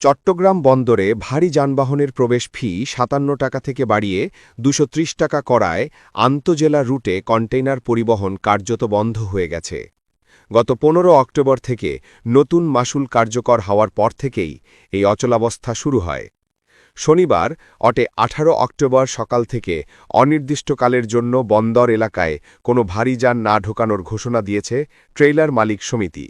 চট্টগ্রাম বন্দরে ভারী যানবাহনের প্রবেশ ফি সাতান্ন টাকা থেকে বাড়িয়ে দুশো টাকা করায় আন্তজেলা রুটে কন্টেইনার পরিবহন কার্যত বন্ধ হয়ে গেছে। গত পনেরো অক্টোবর থেকে নতুন মাসুল কার্যকর হওয়ার পর থেকেই এই অচলাবস্থা শুরু হয়। শনিবার অটে ১৮ অক্টোবর সকাল থেকে অনির্দিষ্টকালের জন্য বন্দর এলাকায় কোনো ভারী যান না ঢোকানোর ঘোষণা দিয়েছে ট্রেইলার মালিক সমিতি।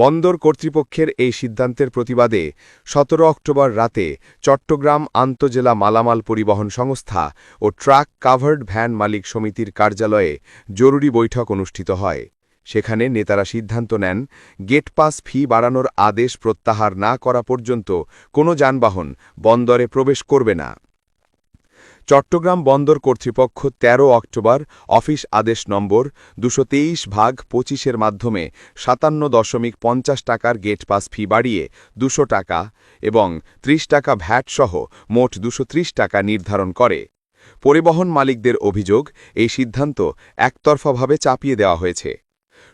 বন্দর কর্তৃপক্ষের এই সিদ্ধান্তের প্রতিবাদে ১৭ অক্টোবর রাতে চট্টগ্রাম আন্তজেলা মালামাল পরিবহন সংস্থা ও ট্রাক কাভার্ড ভ্যান মালিক সমিতির কার্যালয়ে জরুরি বৈঠক অনুষ্ঠিত হয়। সেখানে নেতারা সিদ্ধান্ত নেন, গেট পাস ফি বাড়ানোর আদেশ প্রত্যাহার না করা পর্যন্ত কোনো যানবাহন বন্দরে প্রবেশ করবে না। চট্টগ্রাম বন্দর কর্তৃপক্ষ ১৩ অক্টোবর অফিস আদেশ নম্বর দুশো ভাগ পঁচিশের মাধ্যমে সাতান্ন দশমিক পঞ্চাশ টাকার গেট পাস ফি বাড়িয়ে দুশো টাকা এবং ৩০ টাকা ভ্যাট সহ মোট দুশো টাকা নির্ধারণ করে। পরিবহন মালিকদের অভিযোগ, এই সিদ্ধান্ত একতরফাভাবে চাপিয়ে দেওয়া হয়েছে।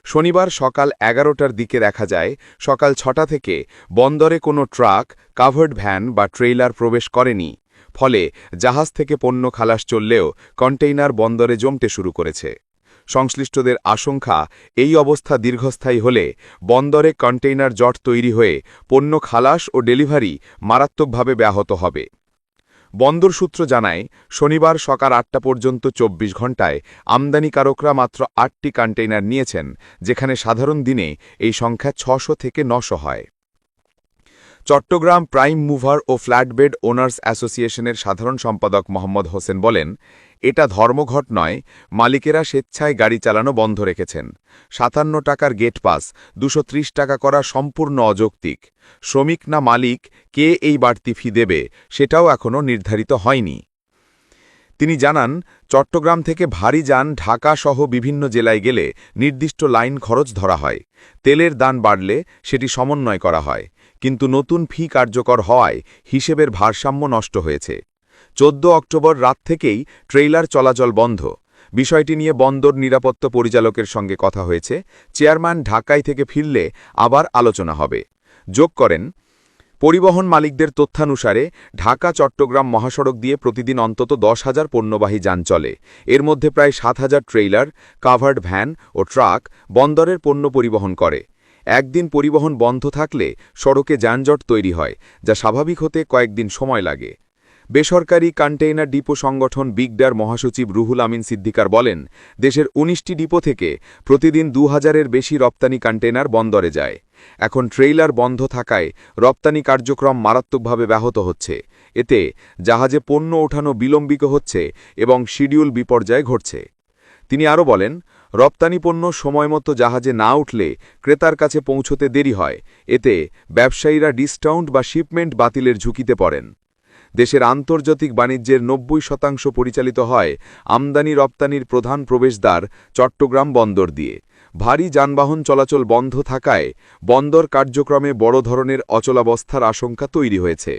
শনিবার সকাল এগারোটার দিকে দেখা যায়, সকাল ছটা থেকে বন্দরে কোনো ট্রাক, কাভার্ড ভ্যান বা ট্রেইলার প্রবেশ করেনি। ফলে জাহাজ থেকে পণ্য খালাস চললেও কন্টেইনার বন্দরে জমতে শুরু করেছে। সংশ্লিষ্টদের আশঙ্কা, এই অবস্থা দীর্ঘস্থায়ী হলে বন্দরে কন্টেইনার জট তৈরি হয়ে পণ্য খালাস ও ডেলিভারি মারাত্মকভাবে ব্যাহত হবে। বন্দর সূত্র জানায়, শনিবার সকাল আটটা পর্যন্ত ২৪ ঘণ্টায় আমদানিকারকরা মাত্র আটটি কন্টেইনার নিয়েছেন, যেখানে সাধারণ দিনে এই সংখ্যা ছশো থেকে নশো হয়। চট্টগ্রাম প্রাইম মুভার ও ফ্ল্যাটবেড ওনার্স অ্যাসোসিয়েশনের সাধারণ সম্পাদক মোহাম্মদ হোসেন বলেন, এটা ধর্মঘট নয়, মালিকেরা স্বেচ্ছায় গাড়ি চালানো বন্ধ রেখেছেন। সাতান্ন টাকার গেট পাস, দুশো টাকা করা সম্পূর্ণ অযৌক্তিক। শ্রমিক না মালিক, কে এই বাড়তি ফি দেবে, সেটাও এখনও নির্ধারিত হয়নি। তিনি জানান, চট্টগ্রাম থেকে ভারী যান ঢাকা সহ বিভিন্ন জেলায় গেলে নির্দিষ্ট লাইন খরচ ধরা হয়। তেলের দান বাড়লে সেটি সমন্বয় করা হয়। কিন্তু নতুন ফি কার্যকর হওয়ায় হিসেবের ভারসাম্য নষ্ট হয়েছে। চোদ্দ অক্টোবর রাত থেকেই ট্রেইলার চলাচল বন্ধ। বিষয়টি নিয়ে বন্দর নিরাপত্তা পরিচালকের সঙ্গে কথা হয়েছে। চেয়ারম্যান ঢাকায় থেকে ফিরলে আবার আলোচনা হবে। যোগ করেন পরিবহন মালিকদের তথ্যানুসারে, ঢাকা, চট্টগ্রাম মহাসড়ক দিয়ে প্রতিদিন অন্তত দশ হাজার পণ্যবাহী যান চলে। এর মধ্যে প্রায় সাত হাজার ট্রেইলার, কাভার্ড ভ্যান ও ট্রাক বন্দরের পণ্য পরিবহন করে। একদিন পরিবহন বন্ধ থাকলে সড়কে যানজট তৈরি হয়, যা স্বাভাবিক হতে কয়েকদিন সময় লাগে। বেসরকারি কন্টেইনার ডিপো সংগঠন বিগডার মহাসচিব রুহুল আমিন সিদ্দিকার বলেন, দেশের ১৯টি ডিপো থেকে প্রতিদিন দু হাজারের বেশি রপ্তানি কন্টেইনার বন্দরে যায়। এখন ট্রেইলার বন্ধ থাকায় রপ্তানি কার্যক্রম মারাত্মকভাবে ব্যাহত হচ্ছে। এতে জাহাজে পণ্য ওঠানো বিলম্বিত হচ্ছে এবং শিডিউল বিপর্যয় ঘটছে। তিনি আরও বলেন, রপ্তানি পণ্য সময়মতো জাহাজে না উঠলে ক্রেতার কাছে পৌঁছতে দেরি হয়। এতে ব্যবসায়ীরা ডিসকাউন্ট বা শিপমেন্ট বাতিলের ঝুঁকিতে পড়েন। দেশের আন্তর্জাতিক বাণিজ্যের নব্বই শতাংশ পরিচালিত হয় আমদানি রপ্তানির প্রধান প্রবেশদ্বার চট্টগ্রাম বন্দর দিয়ে। ভারী যানবাহন চলাচল বন্ধ থাকায় বন্দর কার্যক্রমে বড় ধরনের অচলাবস্থার আশঙ্কা তৈরি হয়েছে।